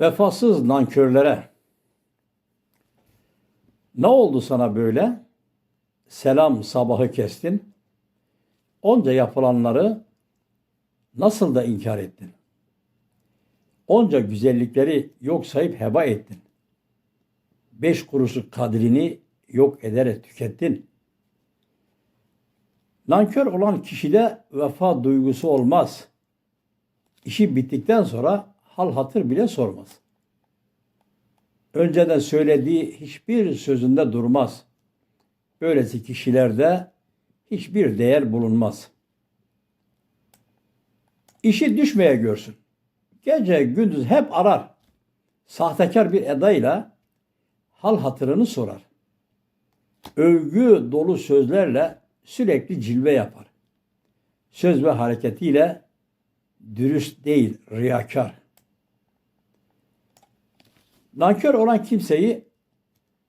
Vefasız nankörlere. Ne oldu sana böyle? Selam sabahı kestin. Onca yapılanları nasıl da inkar ettin? Onca güzellikleri yok sayıp heba ettin. Beş kuruşluk kadrini yok ederek tükettin. Nankör olan kişide vefa duygusu olmaz. İşi bittikten sonra hal hatır bile sormaz. Önceden söylediği hiçbir sözünde durmaz. Böylesi kişilerde hiçbir değer bulunmaz. İşi düşmeye görsün. Gece gündüz hep arar. Sahtekar bir edayla hal hatırını sorar. Övgü dolu sözlerle sürekli cilve yapar. Söz ve hareketiyle dürüst değil, riyakar. Nankör olan kimseyi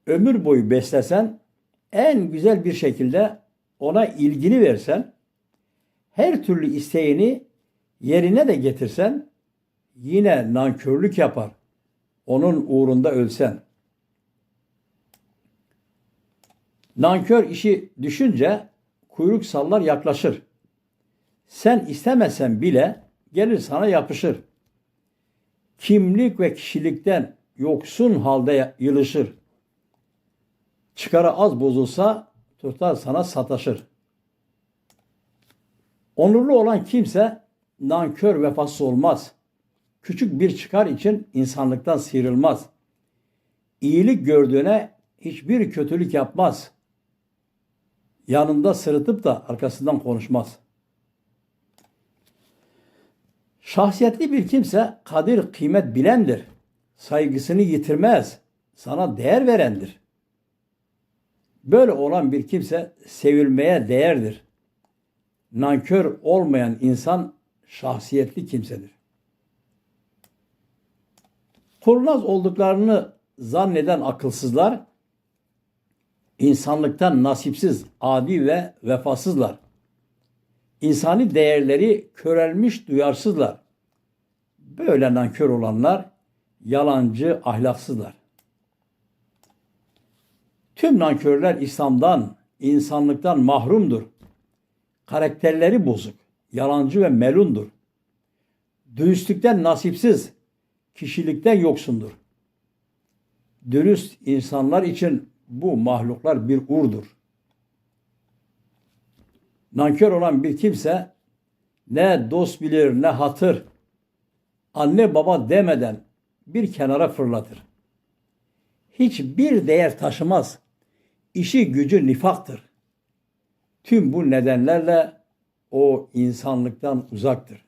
ömür boyu beslesen, en güzel bir şekilde ona ilgini versen, her türlü isteğini yerine de getirsen, yine nankörlük yapar. Onun uğrunda ölsen. Nankör işi düşünce kuyruk sallar yaklaşır. Sen istemesen bile gelir sana yapışır. Kimlik ve kişilikten yoksun halde yılışır. Çıkarı az bozulsa tutar sana sataşır. Onurlu olan kimse nankör vefasız olmaz. Küçük bir çıkar için insanlıktan sıyrılmaz. İyilik gördüğüne hiçbir kötülük yapmaz. Yanında sırıtıp da arkasından konuşmaz. Şahsiyetli bir kimse kadir kıymet bilendir. Saygısını yitirmez. Sana değer verendir. Böyle olan bir kimse sevilmeye değerdir. Nankör olmayan insan şahsiyetli kimsedir. Kurnaz olduklarını zanneden akılsızlar, insanlıktan nasipsiz, adi ve vefasızlar. İnsani değerleri körelmiş duyarsızlar. Böyle nankör olanlar yalancı, ahlaksızlar. Tüm nankörler İslam'dan, insanlıktan mahrumdur. Karakterleri bozuk, yalancı ve melundur. Dürüstlükten nasipsiz, kişilikten yoksundur. Dürüst insanlar için bu mahluklar bir urdur. Nankör olan bir kimse ne dost bilir ne hatır, anne baba demeden bir kenara fırlatır. Hiçbir değer taşımaz. İşi gücü nifaktır. Tüm bu nedenlerle o insanlıktan uzaktır.